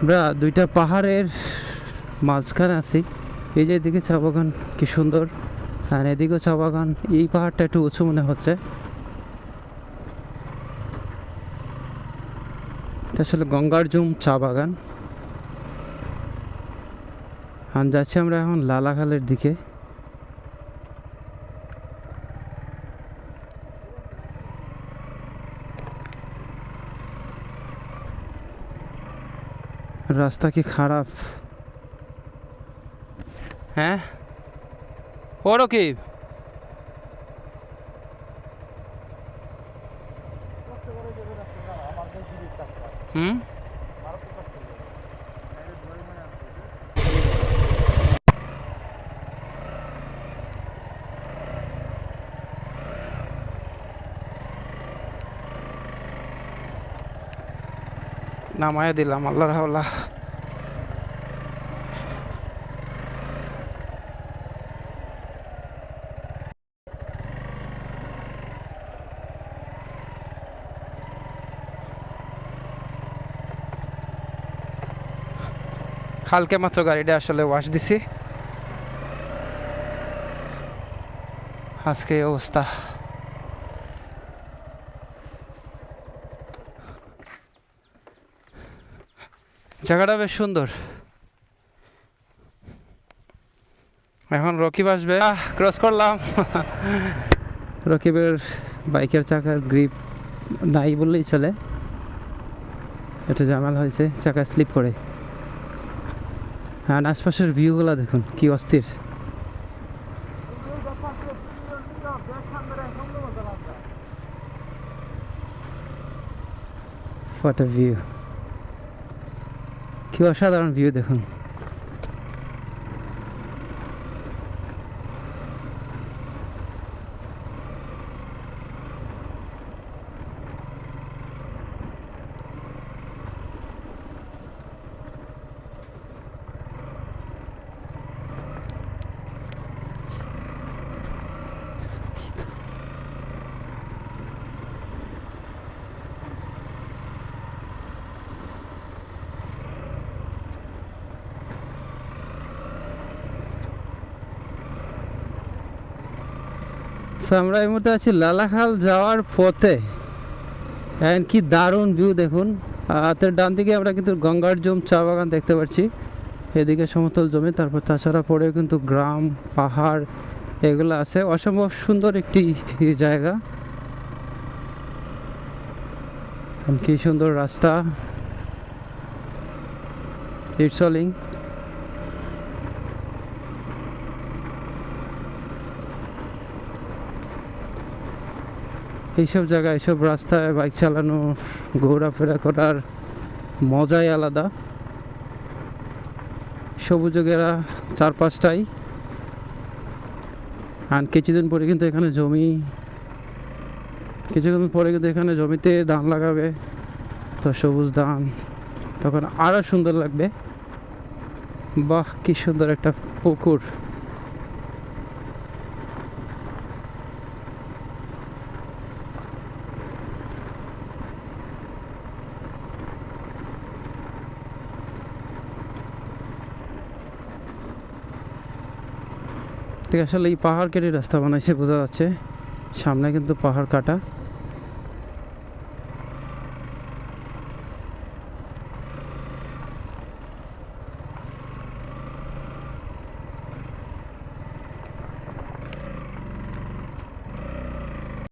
আমরা দুইটা পাহাড়ের মাঝখানে আছি। এই যে এদিকে চা বাগান, কি সুন্দর। আর এদিকেও চা বাগান, এই পাহাড়টা একটু উঁচু মনে হচ্ছে। আসলে গঙ্গার জুম চা বাগান। আর যাচ্ছি আমরা এখন লালাখালের দিকে। রাস্তা কি খারাপ? হ্যাঁ? ওর কি? হুম? নামায় দিলাম আল্লাহর হাওলা। কালকে মাত্র গাড়িটা আসলে ওয়াশ দিছি। আজকে অবস্থা। জায়গাটা বেশ সুন্দর। এখন রকিব আসবে। ক্রস করলাম। রকিবের বাইকের চাকার গ্রিপ নাই বললেই চলে। একটু জামাল হয়েছে, চাকা স্লিপ করে। আর আশপাশের ভিউগুলো দেখুন, কি অস্থির। হোয়াট a ভিউ কি অসাধারণ ভিউ দেখুন। আমরা এই মুহূর্তে আছি, লালাখাল যাওয়ার পথে। কি দারুণ ভিউ দেখুন। হাতের ডান দিকে আমরা কিন্তু গঙ্গার জম চা বাগান দেখতে পাচ্ছি। এদিকে সমতল জমি, তারপর তাছাড়া পরেও কিন্তু গ্রাম, পাহাড়, এগুলো আছে। অসম্ভব সুন্দর একটি জায়গা। কি সুন্দর রাস্তা। ইটসলিং এইসব জায়গায় এইসব রাস্তায় বাইক চালানো, ঘোরাফেরা করার মজাই আলাদা। সবুজেরা চার পাঁচটাই আর কিছুদিন পরে কিন্তু এখানে জমি, কিছুদিন পরে কিন্তু এখানে জমিতে ধান লাগাবে, তো সবুজ ধান, তখন আরও সুন্দর লাগবে। বাহ, কি সুন্দর একটা পুকুর। ঠিক আসলে এই পাহাড় কেটে রাস্তা বানাইছে বোঝা যাচ্ছে। সামনে কিন্তু পাহাড় কাটা।